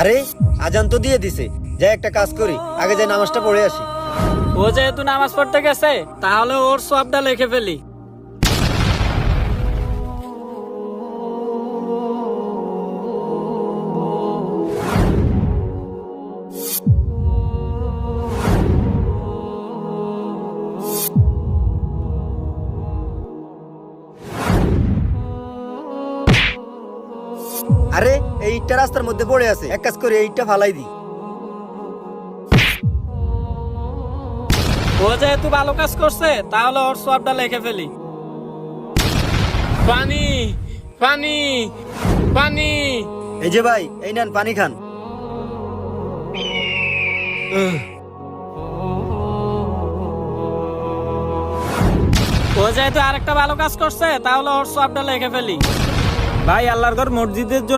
আরে, আজান তো দিয়ে দিছে। যাই একটা কাজ করি, আগে যাই নামাজটা পড়ে আসি। ও যেহেতু নামাজ পড়তে গেছে, তাহলে ওর সবটা লিখে ফেলি। আরে এই ইটটা রাস্তার মধ্যে পড়ে আছে। এক কাজ করি এইটা ফালাই দি ও যেহেতু ভালো কাজ করছে তাহলে ওর সবটা লিখে ফেলি। পানি পানি পানি। এই যে ভাই এই নেন পানি খান। ও যেহেতু আরেকটা ভালো কাজ করছে তাহলে ওর সবটা লিখে ফেলি। ভাই আল্লাহর ঘর মসজিদের জন্য